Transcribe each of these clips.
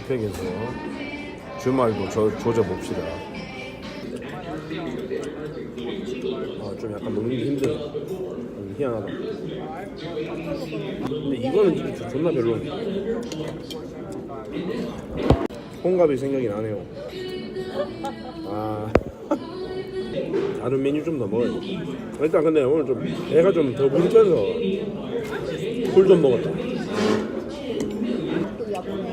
디팩에서 주말도 저, 조져봅시다. 아, 좀 약간 먹는 게 힘들어. 음, 희한하다. 근데 이거는 조- 존나 별로네. 홍갑이 생각이 나네요. 아. 다른 메뉴 좀 더 먹어야 돼. 일단 근데 오늘 좀 배가 좀더 불켜서 술좀 먹었다. 그 야구는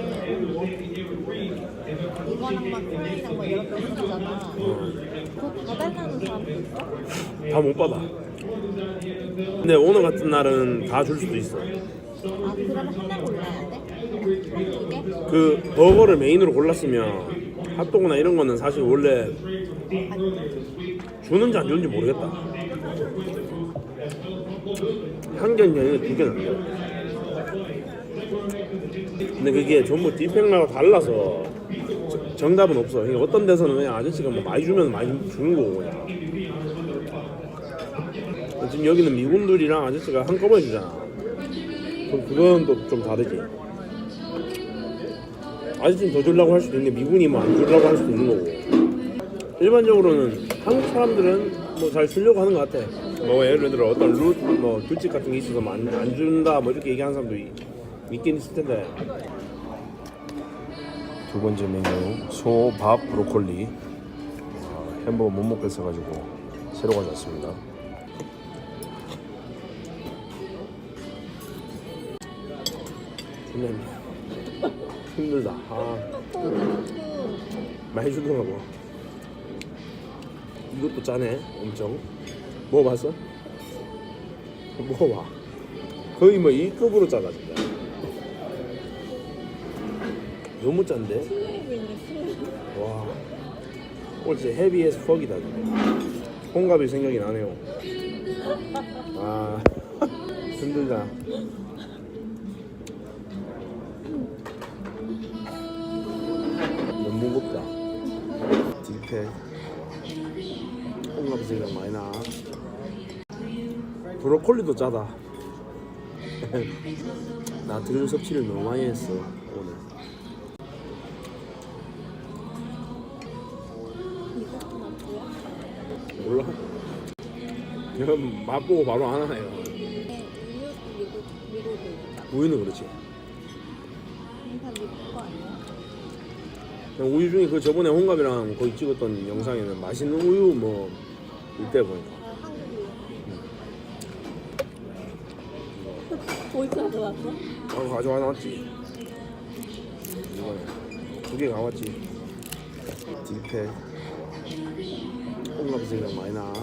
이거랑 막 그냥 뭐 여러 개 있었잖아. 그거 다 달라는 사람도 있어? 다 못 받아. 근데 오늘 같은 날은 다 줄 수도 있어. 아 그러면 하나 골라야 돼? 두 개? 그 버거를 메인으로 골랐으면 핫도그나 이런 거는 사실 원래 주는지 안 주는지 모르겠다. 한 개는 아니라 두 개는 안 돼. 근데 그게 전부 디팩마다 달라서 저- 정답은 없어. 그러니까 어떤 데서는 그냥 아저씨가 뭐 많이 주면 많이 주는 거고 그냥. 지금 여기는 미군들이랑 아저씨가 한꺼번에 주잖아. 그럼 그건 또 좀 다르지. 아저씨는 더 주려고 할 수도 있는데 미군이 뭐 안 주려고 할 수도 있는 거고. 일반적으로는 한국 사람들은 뭐 잘 주려고 하는 것 같아. 뭐 예를 들어 어떤 루, 뭐 규칙 같은 게 있어서 뭐 안, 안 준다 뭐 이렇게 얘기하는 사람도 있, 있긴 있을 텐데. 두 번째 메뉴 소 밥 브로콜리 아, 햄버거 못 먹겠어 가지고 새로 가져왔습니다. 힘들다. 아. 많이 주더라고. 이것도 짜네, 엄청. 먹어봤어? 먹어봐. 거의 뭐 2급으로 짜다, 진짜. 너무 짠데? 와. 오늘 진짜 헤비에스 퍽이다. 홍갑이 생각이 나네요. 아, 힘들다. 너무 무겁다. 딥해. 홍합 생각 많이 나. 브로콜리도 짜다. 나트륨 섭취를 너무 많이 했어 오늘. 몰라. 내가 맛보고 바로 안 우유 미국이니까 우유는 그렇지. 항상 미국 거 아니야? 그냥 우유 중에 그 저번에 홍갑이랑 거기 찍었던 영상에는 맛있는 우유 뭐 이때 보니까 아 한국 우유. 어디서 가져왔어? 아 가져와 놨지 이거네 두개 가왔지 딥해 홍갑 생각 많이 나